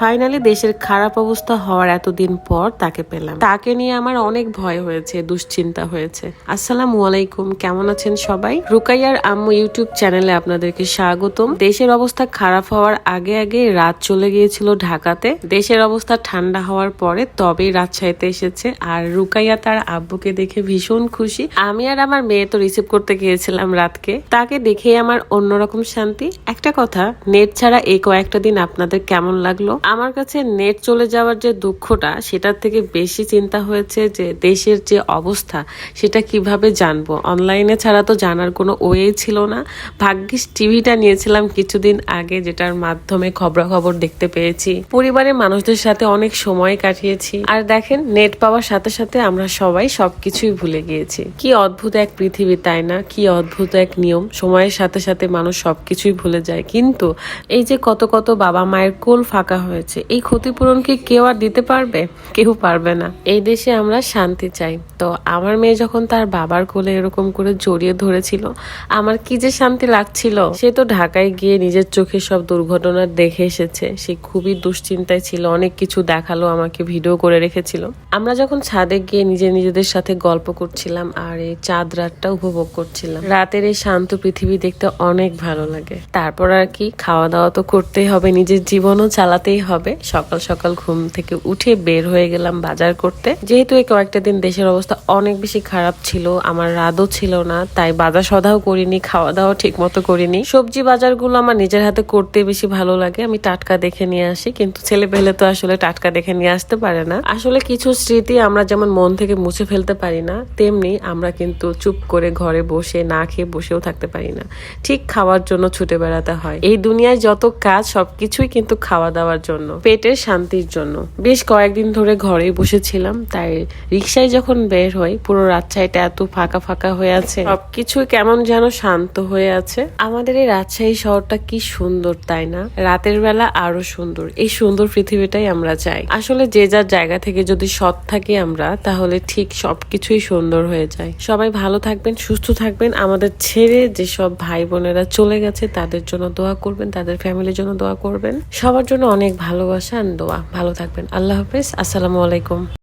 Finally দেশের খারাপ অবস্থা হওয়ার এতদিন পর তাকে পেলাম। তাকে নিয়ে আমার অনেক ভয় হয়েছে, দুশ্চিন্তা হয়েছে। আসসালামু আলাইকুম, কেমন আছেন সবাই? রুকাইয়ার আম্মু ইউটিউব চ্যানেলে আপনাদেরকে স্বাগতম। দেশের অবস্থা খারাপ হওয়ার আগে আগে রাত চলে গিয়েছিল ঢাকাতে। দেশের অবস্থা ঠান্ডা হওয়ার পরে তবেই রাজশাহীতে এসেছে। আর রুকাইয়া তার আব্বুকে দেখে ভীষণ খুশি। আমি আর আমার মেয়ে তো রিসিভ করতে গিয়েছিলাম রাতকে। তাকে দেখে আমার অন্যরকম শান্তি। একটা কথা, নেট ছাড়া এই কয়েকটা দিন আপনাদের কেমন লাগল? আমার কাছে নেট চলে যাওয়ার যে দুঃখটা, সেটার থেকে বেশি চিন্তা হয়েছে যে দেশের যে অবস্থা, সেটা কীভাবে জানব? অনলাইনে ছাড়া তো জানার কোনো ওয়ে ছিল না। ভাগ্যিস টিভিটা নিয়েছিলাম কিছুদিন আগে, যেটার মাধ্যমে খবরাখবর দেখতে পেয়েছি। পরিবারের মানুষদের সাথে অনেক সময় কাটিয়েছি। আর দেখেন, নেট পাওয়ার সাথে সাথে আমরা সবাই সবকিছুই ভুলে গিয়েছি। কি অদ্ভুত এক পৃথিবী, তাই না? কি অদ্ভুত এক নিয়ম। সময়ের সাথে সাথে মানুষ সবকিছুই ভুলে যায়। কিন্তু এই যে কত কত বাবা মায়ের কোল ফাঁকা হয়েছে। এই ক্ষতিপূরণ কি কেউ আর দিতে পারবে? কেউ পারবে না। এই দেশে আমরা শান্তি চাই। তো আমার মেয়ে যখন তার বাবার কোলে এরকম করে জড়িয়ে ধরেছিল, আমার কি যে শান্তি লাগছিল? সে তো ঢাকায় গিয়ে নিজের চোখে সব দুর্ঘটনা দেখে এসেছে। সে খুবই দুশ্চিন্তায় ছিল, অনেক কিছু দেখাল, আমাকে ভিডিও করে রেখেছিল। আমরা যখন ছাদে গিয়ে নিজে নিজেদের সাথে গল্প করছিলাম আর এই চাঁদ রাতটা উপভোগ করছিলাম, রাতের এই শান্ত পৃথিবী দেখতে অনেক ভালো লাগে। তারপর আর কি খাওয়া দাওয়া তো করতেই হবে, নিজের জীবনও চালাতেই হবে। সকাল সকাল ঘুম থেকে উঠে বের হয়ে গেলাম বাজার করতে। যেহেতু এই কয়েকটা দিন দেশের অবস্থা অনেক বেশি খারাপ ছিল, আমার রাদও ছিল না, তাই বাজার সদাও করিনি খাওয়া দাওয়া ঠিক মতো করিনি। সবজি বাজারগুলো আমার নিজের হাতে করতে বেশি ভালো লাগে, আমি টাটকা দেখে নিয়ে আসি, কিন্তু ছেলে পেলে তো আসলে টাটকা দেখে নিয়ে আসতে পারে না। আসলে কিছু স্মৃতি আমরা যেমন মন থেকে মুছে ফেলতে পারি না, তেমনি আমরা কিন্তু চুপ করে ঘরে বসে না খেয়ে বসেও থাকতে পারি না। ঠিক খাওয়ার জন্য ছুটে বেড়াতে হয়। এই দুনিয়ায় যত কাজ, সবকিছুই কিন্তু খাওয়া দাওয়ার জন্য। পেটের শান্তির জন্য। বেশ কয়েকদিন ধরে ঘরেই বসেছিলাম, তাই রিক্সায় যখন বের হই, পুরো রাজশাহীটা এত ফাঁকা ফাঁকা হয়ে আছে। সবকিছু কেমন যেন শান্ত হয়ে আছে। আমাদের এই রাজশাহী শহরটা কি সুন্দর, তাই না? রাতের বেলা আরও সুন্দর। এই সুন্দর পৃথিবীটাই আমরা চাই। আসলে যে যার জায়গা থেকে যদি সৎ থাকি আমরা, তাহলে ঠিক সবকিছুই সুন্দর হয়ে যায়। সবাই ভালো থাকবেন, সুস্থ থাকবেন। আমাদের ছেড়ে যেসব ভাই বোনেরা চলে গেছে, তাদের জন্য দোয়া করবেন, তাদের ফ্যামিলির জন্য দোয়া করবেন। সবার জন্য অনেক ভালোবাসা আর দোয়া। ভালো থাকবেন। আল্লাহ হাফেজ। আসসালামু আলাইকুম।